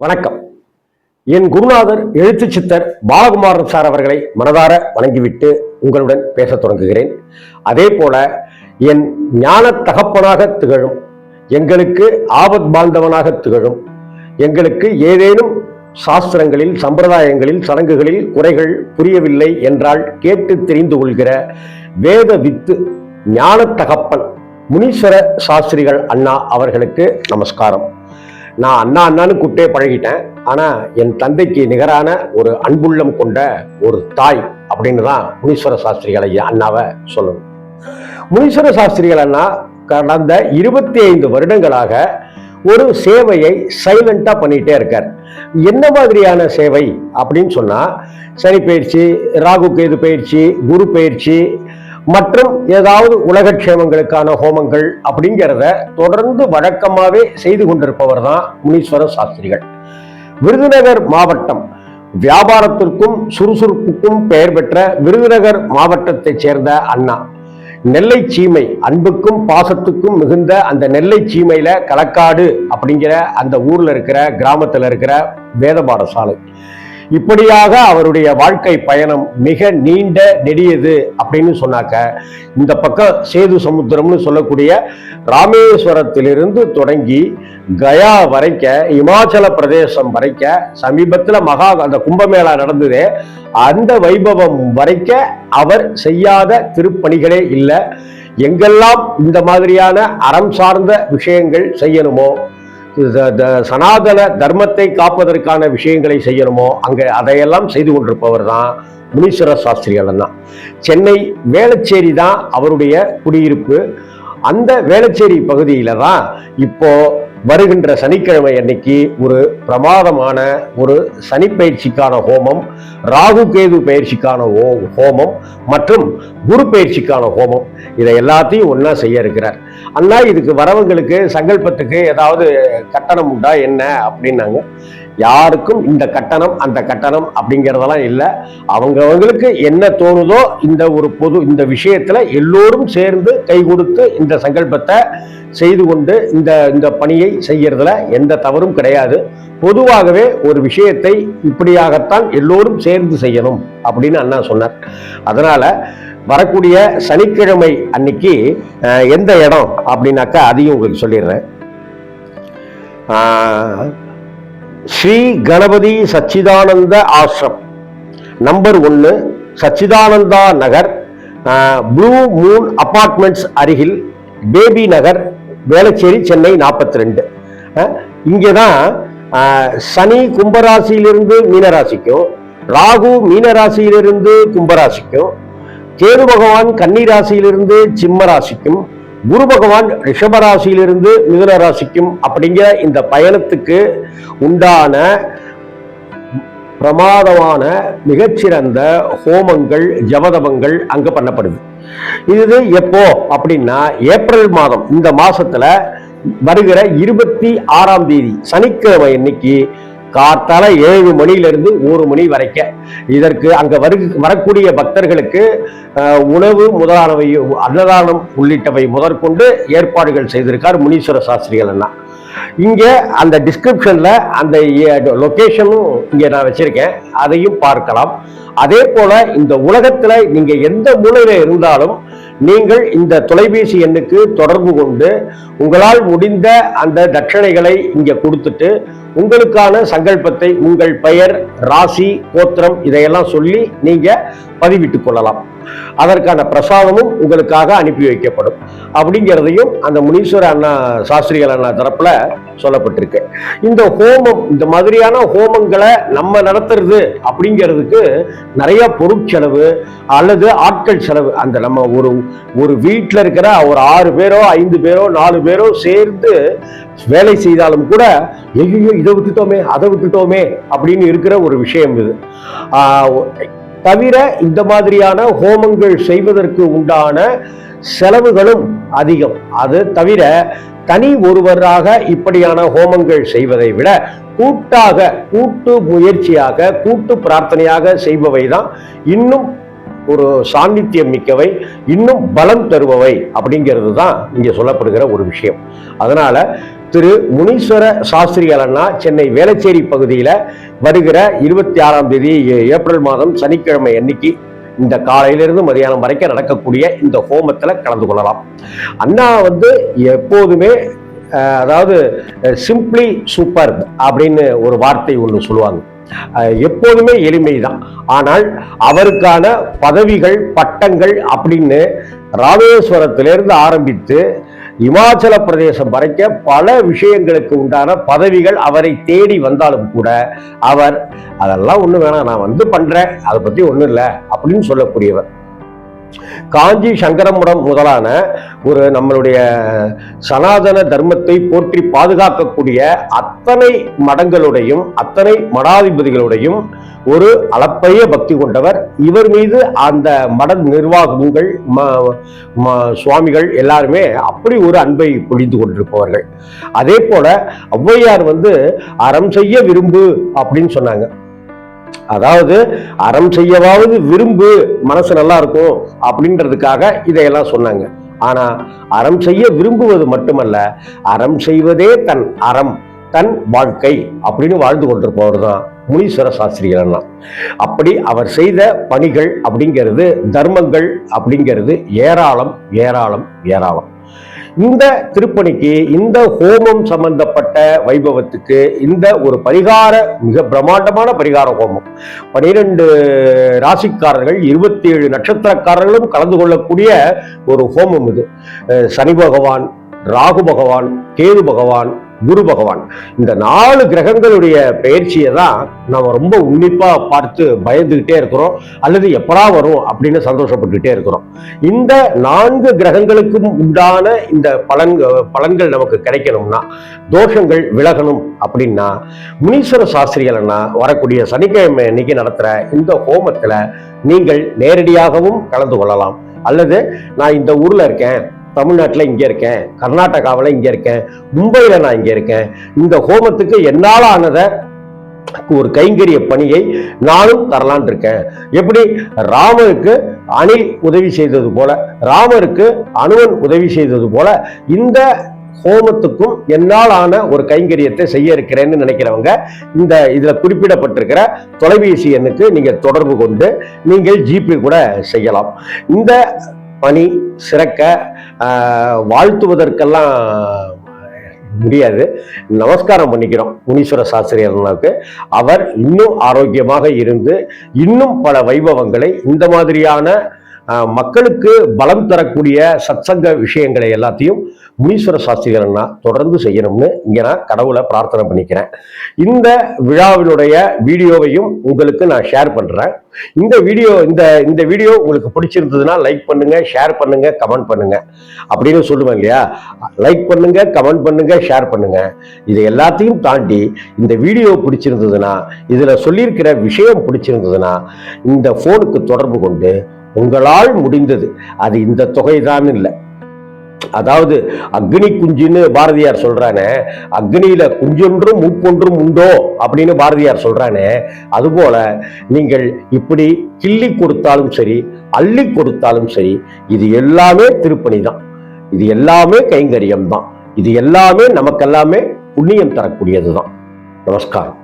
வணக்கம். என் குருநாதர் எழுத்து சித்தர் பாலகுமாரன் சார் அவர்களை மனதார வணங்கிவிட்டு உங்களுடன் பேசத் தொடங்குகிறேன். அதே போல என் ஞான தகப்பனாக திகழும் எங்களுக்கு ஆபத் பாந்தவனாக திகழும் எங்களுக்கு ஏதேனும் சாஸ்திரங்களில் சம்பிரதாயங்களில் சடங்குகளில் குறைகள் புரியவில்லை என்றால் கேட்டு தெரிந்து கொள்கிற வேத வித்து ஞான தகப்பன் முனீஸ்வர சாஸ்திரிகள் அண்ணா அவர்களுக்கு நமஸ்காரம். நான் அண்ணா அண்ணான்னு கூப்பிட்டே பழகிட்டேன். ஆனா என் தந்தைக்கு நிகரான ஒரு அன்புள்ளம் கொண்ட ஒரு தாய் அப்படின்னு தான் முனீஸ்வர சாஸ்திரிகள் ஐயா அண்ணாவை சொல்லணும். முனீஸ்வர சாஸ்திரிகள் அண்ணா கடந்த இருபத்தி ஐந்து வருடங்களாக ஒரு சேவையை சைலண்டா பண்ணிட்டே இருக்கார். என்ன மாதிரியான சேவை அப்படின்னு சொன்னா சனி பயிற்சி ராகு கேது பயிற்சி குரு பயிற்சி மற்றும் ஏதாவது உலகக்ஷேமங்களுக்கான ஹோமங்கள் அப்படிங்கிறத தொடர்ந்து வழக்கமாவே செய்து கொண்டிருப்பவர் தான் முனீஸ்வர சாஸ்திரிகள். விருதுநகர் மாவட்டம் வியாபாரத்திற்கும் சுறுசுறுப்புக்கும் பெயர் பெற்ற விருதுநகர் மாவட்டத்தைச் சேர்ந்த அண்ணா. நெல்லை சீமை அன்புக்கும் பாசத்துக்கும் மிகுந்த அந்த நெல்லை சீமையில களக்காடு அப்படிங்கிற அந்த ஊர்ல இருக்கிற கிராமத்துல இருக்கிற வேத பாடசாலை இப்படியாக அவருடைய வாழ்க்கை பயணம் மிக நீண்ட நெடியது அப்படின்னு சொன்னாக்க இந்த பக்கம் சேது சமுத்திரம்னு சொல்லக்கூடிய ராமேஸ்வரத்திலிருந்து தொடங்கி கயா வரைக்க இமாச்சல பிரதேசம் வரைக்க சமீபத்தில் மகா அந்த கும்பமேளா நடந்தது அந்த வைபவம் வரைக்க அவர் செய்யாத திருப்பணிகளே இல்லை. எங்கெல்லாம் இந்த மாதிரியான அறம் சார்ந்த விஷயங்கள் செய்யணுமோ சனாதன தர்மத்தை காப்பதற்கான விஷயங்களை செய்யணுமோ அங்கே அதையெல்லாம் செய்து கொண்டிருப்பவர் தான் முனீஸ்வர சாஸ்திரிகள் தான். சென்னை வேளச்சேரி தான் அவருடைய குடியிருப்பு. அந்த வேளச்சேரி பகுதியில் தான் இப்போ வருகின்ற சனிக்கிழமை அன்னைக்கு ஒரு பிரமாதமான ஒரு சனி பயிற்சிக்கான ஹோமம் ராகு கேது பயிற்சிக்கான ஹோ- ஹோமம் மற்றும் குரு பயிற்சிக்கான ஹோமம். இதை எல்லாத்தையும் ஒன்றா செய்ய இருக்கிறார். அண்ணா இதுக்கு வரவங்களுக்கு சங்கல்பத்துக்கு ஏதாவது கட்டணம் உண்டா என்ன? அப்படின்னாங்க. யாருக்கும் இந்த கட்டணம் அந்த கட்டணம் அப்படிங்கிறதெல்லாம் இல்லை. அவங்கவங்களுக்கு என்ன தோணுதோ இந்த ஒரு பொது இந்த விஷயத்துல எல்லோரும் சேர்ந்து கை கொடுத்து இந்த சங்கல்பத்தை செய்து கொண்டு இந்த இந்த பணியை செய்யறதுல எந்த தவறும் கிடையாது. பொதுவாகவே ஒரு விஷயத்தை இப்படியாகத்தான் எல்லோரும் சேர்ந்து செய்யணும் அப்படின்னு அண்ணா சொன்னார். அதனால வரக்கூடிய சனிக்கிழமை அன்னைக்கு எந்த இடம் அப்படின்னாக்கா அதையும் உங்களுக்கு சொல்லிடுறேன். ஸ்ரீ கணபதி சச்சிதானந்த ஆசிரம். நம்பர் ஒன்று Sachchidananda Nagar blue moon apartments அருகில் பேபி நகர் வேளச்சேரி சென்னை நாற்பத்தி ரெண்டு இங்கே தான் சனி கும்பராசியிலிருந்து மீனராசிக்கும் ராகு மீனராசியிலிருந்து கும்பராசிக்கும் கேது பகவான் கன்னிராசியிலிருந்து ராசியிலிருந்து குரு பகவான் ரிஷபராசியிலிருந்து மிதுன ராசிக்கும் அப்படிங்கிற இந்த பயணத்துக்கு உண்டான பிரமாதமான மிகச்சிறந்த ஹோமங்கள் ஜபதபங்கள் அங்க பண்ணப்படுது. இது எப்போ அப்படின்னா ஏப்ரல் மாதம் இந்த மாசத்துல வருகிற இருபத்தி ஆறாம் தேதி சனிக்கிழமை அன்னைக்கு காத்தால ஏழு மணியிலிருந்து ஒரு மணி வரைக்க. இதற்கு அங்க வரு வரக்கூடிய பக்தர்களுக்கு உணவு முதலானவை அன்னதானம் உள்ளிட்டவை முதற்கொண்டு ஏற்பாடுகள் செய்திருக்கார் முனீஸ்வர சாஸ்திரிகள் அண்ணா. இங்க அந்த டிஸ்கிரிப்ஷன்ல அந்த லொகேஷனும் இங்க நான் வச்சிருக்கேன். அதையும் பார்க்கலாம். அதே போல இந்த உலகத்துல நீங்க எந்த மூலையில இருந்தாலும் நீங்கள் இந்த தொலைபேசி எண்ணுக்கு தொடர்பு கொண்டு உங்களால் முடிந்த அந்த தட்சணைகளை இங்க கொடுத்துட்டு உங்களுக்கான சங்கல்பத்தை உங்கள் பெயர் ராசி கோத்திரம் இதையெல்லாம் சொல்லி நீங்க பதிவிட்டுக் கொள்ளலாம். அதற்கான பிரசாதமும் உங்களுக்காக அனுப்பி வைக்கப்படும். அப்படிங்கிறதையும் அந்த முனீஸ்வர அண்ணா சாஸ்திரிகள் அண்ணா தரப்புல சொல்லப்பட்டிருக்கு. இந்த ஹோமம் இந்த மாதிரியான ஹோமங்களை நம்ம நடத்துறது அப்படிங்கிறதுக்கு நிறைய பொருட்செலவு அல்லது ஆட்கள் செலவு. அந்த நம்ம ஒரு ஒரு வீட்டில் இருக்கிற ஒரு ஆறு பேரோ ஐந்து பேரோ நாலு பேரோ சேர்ந்து வேலை செய்தாலும் கூட ஐயோ இதை விட்டுட்டோமே அதை விட்டுட்டோமே அப்படின்னு இருக்கிற ஒரு விஷயம் இது. தவிர இந்த மாதிரியான ஹோமங்கள் செய்வதற்கு உண்டான செலவுகளும் அதிகம். அது தவிர தனி ஒருவராக இப்படியான ஹோமங்கள் செய்வதை விட கூட்டாக கூட்டு முயற்சியாக கூட்டு பிரார்த்தனையாக செய்பவை தான் இன்னும் ஒரு சாநித்தியம் மிக்கவை இன்னும் பலம் தருபவை அப்படிங்கிறது தான் இங்கே சொல்லப்படுகிற ஒரு விஷயம். அதனால் திரு முனீஸ்வர சாஸ்திரி அண்ணா சென்னை வேளச்சேரி பகுதியில் வருகிற இருபத்தி ஆறாம் தேதி ஏப்ரல் மாதம் சனிக்கிழமை அன்னைக்கு இந்த காலையிலிருந்து மதியானம் வரைக்கும் நடக்கக்கூடிய இந்த ஹோமத்தில் கலந்து கொள்ளலாம். அண்ணா வந்து எப்போதுமே அதாவது சிம்பிளி சூப்பர் அப்படின்னு ஒரு வார்த்தை ஒன்று சொல்லுவாங்க. எப்போதுமே எளிமை தான் ஆனால் அவருக்கான பதவிகள் பட்டங்கள் அப்படின்னு ராமேஸ்வரத்திலிருந்து ஆரம்பித்து இமாச்சல பிரதேசம் வரைக்கும் பல விஷயங்களுக்கு உண்டான பதவிகள் அவரை தேடி வந்தாலும் கூட அவர் அதெல்லாம் ஒண்ணு வேணாம் நான் வந்து பண்றேன் அதை பத்தி ஒண்ணும் இல்லை அப்படின்னு சொல்லக்கூடியவர். காஞ்சி சங்கரமுடம் முதலான ஒரு நம்மளுடைய சனாதன தர்மத்தை போற்றி பாதுகாக்கக்கூடிய அத்தனை மடங்களுடையும் அத்தனை மடாதிபதிகளுடையும் ஒரு அளப்பரிய பக்தி கொண்டவர். இவர் மீது அந்த மட நிர்வாகங்கள் ம- ம- சுவாமிகள் எல்லாருமே அப்படி ஒரு அன்பை பொழிந்து கொண்டிருப்பவர்கள். அதே போல ஔவையார் வந்து அறம் செய்ய விரும்பு அப்படின்னு சொன்னாங்க. அதாவது அறம் செய்யவாவது விரும்பு மனசு நல்லா இருக்கும் அப்படின்றதுக்காக இதையெல்லாம் சொன்னாங்க. ஆனா அறம் செய்ய விரும்புவது மட்டுமல்ல அறம் செய்வதே தன் அறம் தன் வாழ்க்கை அப்படின்னு வாழ்ந்து கொண்டிருப்பவர் தான் முனீஸ்வர சாஸ்திரிகள் அண்ணா அப்படி அவர் செய்த பணிகள் அப்படிங்கிறது தர்மங்கள் அப்படிங்கிறது ஏராளம் ஏராளம் ஏராளம். இந்த திருப்பணிக்கு இந்த ஹோமம் சம்பந்தப்பட்ட வைபவத்துக்கு இந்த ஒரு பரிகார மிக பிரம்மாண்டமான பரிகார ஹோமம். பனிரெண்டு ராசிக்காரர்கள் இருபத்தி ஏழு நட்சத்திரக்காரர்களும் கலந்து கொள்ளக்கூடிய ஒரு ஹோமம் இது. சனி பகவான் ராகு பகவான் கேது பகவான் குரு பகவான். இந்த நாலு கிரகங்களுடைய பயிற்சியை தான் நம்ம ரொம்ப உன்னிப்பா பார்த்து பயந்துகிட்டே இருக்கிறோம். அல்லது எப்படா வரும் அப்படின்னு சந்தோஷப்பட்டுக்கிட்டே இருக்கிறோம். இந்த நான்கு கிரகங்களுக்கும் உண்டான இந்த பலன் பலன்கள் நமக்கு கிடைக்கணும்னா தோஷங்கள் விலகணும் அப்படின்னா முனீஸ்வர சாஸ்திரிகள்னா வரக்கூடிய சனிக்கிழமை அன்னைக்கு நடத்துகிற இந்த ஹோமத்தில் நீங்கள் நேரடியாகவும் கலந்து கொள்ளலாம். அல்லது நான் இந்த ஊரில் இருக்கேன் தமிழ்நாட்டில் இங்கே இருக்கேன் கர்நாடகாவில் இங்கே இருக்கேன் மும்பையில் நான் இங்கே இருக்கேன். இந்த ஹோமத்துக்கு என்னால் ஆனதை ஒரு கைங்கரிய பணியை நானும் தரலான் இருக்கேன். எப்படி? ராமருக்கு அணில் உதவி செய்தது போல ராமருக்கு அனுவன் உதவி செய்தது போல இந்த ஹோமத்துக்கும் என்னால் ஆன ஒரு கைங்கரியத்தை செய்ய இருக்கிறேன்னு நினைக்கிறவங்க இந்த இதில் குறிப்பிடப்பட்டிருக்கிற தொலைபேசி எண்ணுக்கு நீங்கள் தொடர்பு கொண்டு நீங்கள் ஜிபே கூட செய்யலாம். இந்த பணி சிறக்க வாழ்த்துவதற்கெல்லாம் முடியாது. நமஸ்காரம் பண்ணிக்கிறோம் முனீஸ்வர சாஸ்திரியர்களுக்கு. அவர் இன்னும் ஆரோக்கியமாக இருந்து இன்னும் பல வைபவங்களை இந்த மாதிரியான மக்களுக்கு பலம் தரக்கூடிய சத்சங்க விஷயங்களை எல்லாத்தையும் முனீஸ்வர சாஸ்திரிகள்னா தொடர்ந்து செய்யணும்னு இங்கே நான் கடவுளை பிரார்த்தனை பண்ணிக்கிறேன். இந்த விழாவினுடைய வீடியோவையும் உங்களுக்கு நான் ஷேர் பண்ணுறேன் இந்த வீடியோ இந்த இந்த வீடியோ உங்களுக்கு பிடிச்சிருந்ததுன்னா லைக் பண்ணுங்க ஷேர் பண்ணுங்க கமெண்ட் பண்ணுங்க. அப்படின்னு சொல்லுவேன் இல்லையா? லைக் பண்ணுங்க கமெண்ட் பண்ணுங்க ஷேர் பண்ணுங்க. இது எல்லாத்தையும் தாண்டி இந்த வீடியோ பிடிச்சிருந்ததுன்னா இதில் சொல்லியிருக்கிற விஷயம் பிடிச்சிருந்ததுன்னா இந்த ஃபோனுக்கு தொடர்பு கொண்டு உங்களால் முடிந்தது. அது இந்த தொகைதான் இல்லை. அதாவது அக்னி குஞ்சுன்னு பாரதியார் சொல்றானே அக்னியில குஞ்சொன்றும் மூப்பொன்றும் உண்டோ அப்படின்னு பாரதியார் சொல்றானே அதுபோல நீங்கள் இப்படி கிள்ளி கொடுத்தாலும் சரி அள்ளி கொடுத்தாலும் சரி இது எல்லாமே திருப்பணி தான். இது எல்லாமே கைங்கரியம் தான். இது எல்லாமே நமக்கெல்லாமே புண்ணியம் தரக்கூடியது தான். நமஸ்காரம்.